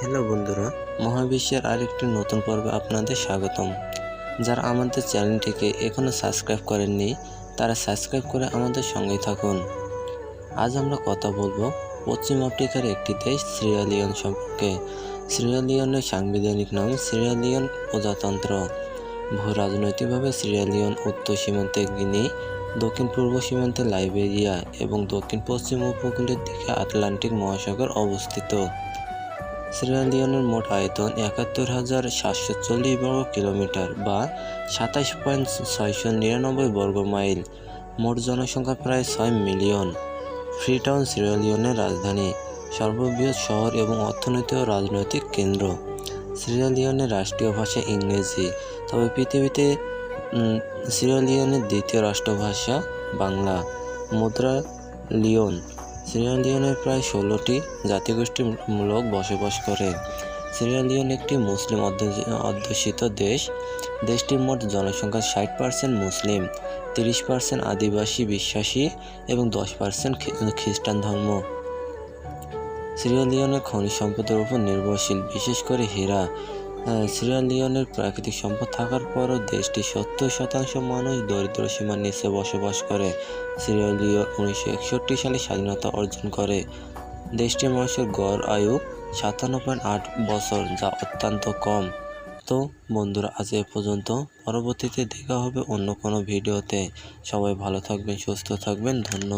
Hello বন্ধুরা, মহাবিশ্বের আরেকটি নতুন পর্বে আপনাদের স্বাগতম। যারা আমাদের চ্যানেলটিকে এখনও সাবস্ক্রাইব করেননি, তারা সাবস্ক্রাইব করে আমাদের সঙ্গে থাকুন। আজ আমরা কথা বলব পশ্চিম আফ্রিকার একটি দেশ সিরিয়ালিয়ন সম্পর্কে। সিরিয়ালিয়নের সাংবিধানিক নাম সিরিয়ালিয়ন প্রজাতন্ত্র। ভূ রাজনৈতিকভাবে সিরিয়ালিয়ন উত্তর সীমান্তে গিনি দক্ষিণ পূর্ব সীমান্তে লাইবেরিয়া এবং দক্ষিণ পশ্চিম উপকূলের দিকে আটলান্টিক মহাসাগর অবস্থিত। সিরিয়ালিয়নের মোট আয়তন একাত্তর হাজার সাতশো চল্লিশ বর্গ কিলোমিটার বা সাতাশ পয়েন্ট ছয়শো নিরানব্বই বর্গ মাইল। মোট জনসংখ্যা প্রায় ছয় মিলিয়ন। ফ্রিটাউন সিরিয়ালিয়নের রাজধানী সর্ববৃহৎ শহর এবং অর্থনৈতিক ও রাজনৈতিক কেন্দ্র। সিরিয়ালিয়নের রাষ্ট্রীয় ভাষা ইংরেজি। তবে পৃথিবীতে উম, সিরিয়ালিয়নের দ্বিতীয় রাষ্ট্রভাষা বাংলা। মুদ্রা লিওন। সিরিয়ালিয়নের প্রায় ষোলোটি জাতিগোষ্ঠীর বসবাস করে। সিরিয়ালিয়ন একটি মুসলিম অধ্যুষি- অধ্যুষিত দেশ। দেশটির মোট জনসংখ্যার ষাট পার্সেন্ট মুসলিম, তিরিশ পার্সেন্ট আদিবাসী, বিশ্বাসী এবং দশ পার্সেন্ট খ্রিস্টান ধর্ম। সিরিয়ালিয়নের খনিজ সম্পদের উপর নির্ভরশীল, বিশেষ করে হীরা। আহ, সিরিয়ালিয়নের প্রাকৃতিক সম্পদ থাকার পরও দেশটি সত্তর শতাংশ মানুষ দরিদ্র সীমার নিচে বসবাস করে। সিরিয়ালিয়ন উনিশশো একষট্টি সালে স্বাধীনতা অর্জন করে। দেশটির মানুষের গড় আয়ু সাতান্ন আট বছর যা অত্যন্ত কম। তো বন্ধুরা আজ এ পর্যন্ত। পরবর্তীতে দেখা হবে অন্য কোনো ভিডিওতে। সবাই ভালো থাকবেন সুস্থ থাকবেন। ধন্যবাদ।